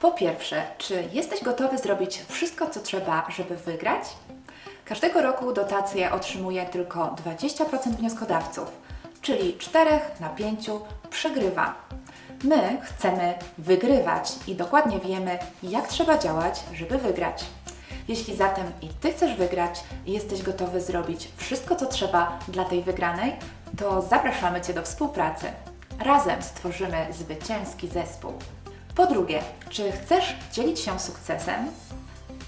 Po pierwsze, czy jesteś gotowy zrobić wszystko, co trzeba, żeby wygrać? Każdego roku dotacje otrzymuje tylko 20% wnioskodawców, czyli 4 na 5 przegrywa. My chcemy wygrywać i dokładnie wiemy, jak trzeba działać, żeby wygrać. Jeśli zatem i Ty chcesz wygrać i jesteś gotowy zrobić wszystko, co trzeba dla tej wygranej, to zapraszamy Cię do współpracy. Razem stworzymy zwycięski zespół. Po drugie, czy chcesz dzielić się sukcesem?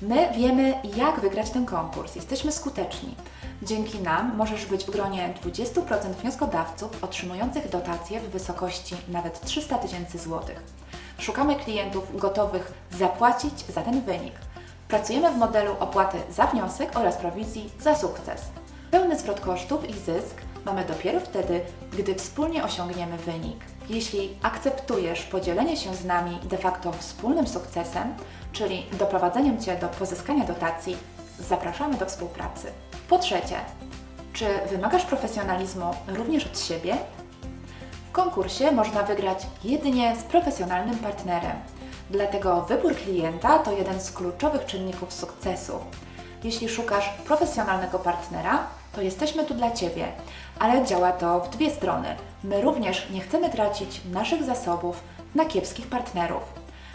My wiemy, jak wygrać ten konkurs. Jesteśmy skuteczni. Dzięki nam możesz być w gronie 20% wnioskodawców otrzymujących dotacje w wysokości nawet 300 tysięcy złotych. Szukamy klientów gotowych zapłacić za ten wynik. Pracujemy w modelu opłaty za wniosek oraz prowizji za sukces. Pełny zwrot kosztów i zysk mamy dopiero wtedy, gdy wspólnie osiągniemy wynik. Jeśli akceptujesz podzielenie się z nami de facto wspólnym sukcesem, czyli doprowadzeniem Cię do pozyskania dotacji, zapraszamy do współpracy. Po trzecie, czy wymagasz profesjonalizmu również od siebie? W konkursie można wygrać jedynie z profesjonalnym partnerem. Dlatego wybór klienta to jeden z kluczowych czynników sukcesu. Jeśli szukasz profesjonalnego partnera, to jesteśmy tu dla Ciebie, ale działa to w dwie strony. My również nie chcemy tracić naszych zasobów na kiepskich partnerów.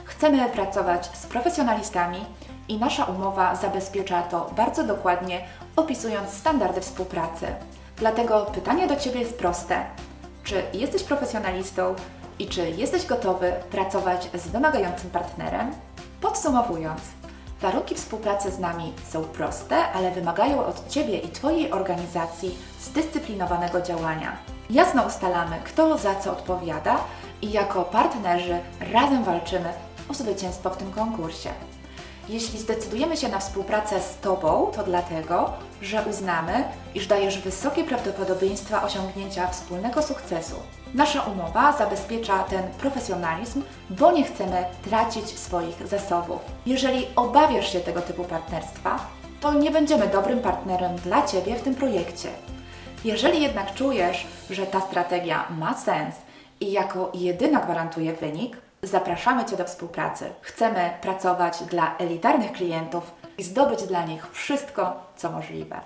Chcemy pracować z profesjonalistami i nasza umowa zabezpiecza to bardzo dokładnie, opisując standardy współpracy. Dlatego pytanie do Ciebie jest proste. Czy jesteś profesjonalistą i czy jesteś gotowy pracować z wymagającym partnerem? Podsumowując, warunki współpracy z nami są proste, ale wymagają od Ciebie i Twojej organizacji zdyscyplinowanego działania. Jasno ustalamy, kto za co odpowiada i jako partnerzy razem walczymy o zwycięstwo w tym konkursie. Jeśli zdecydujemy się na współpracę z Tobą, to dlatego, że uznamy, iż dajesz wysokie prawdopodobieństwa osiągnięcia wspólnego sukcesu. Nasza umowa zabezpiecza ten profesjonalizm, bo nie chcemy tracić swoich zasobów. Jeżeli obawiasz się tego typu partnerstwa, to nie będziemy dobrym partnerem dla Ciebie w tym projekcie. Jeżeli jednak czujesz, że ta strategia ma sens i jako jedyna gwarantuje wynik, zapraszamy Cię do współpracy. Chcemy pracować dla elitarnych klientów i zdobyć dla nich wszystko, co możliwe.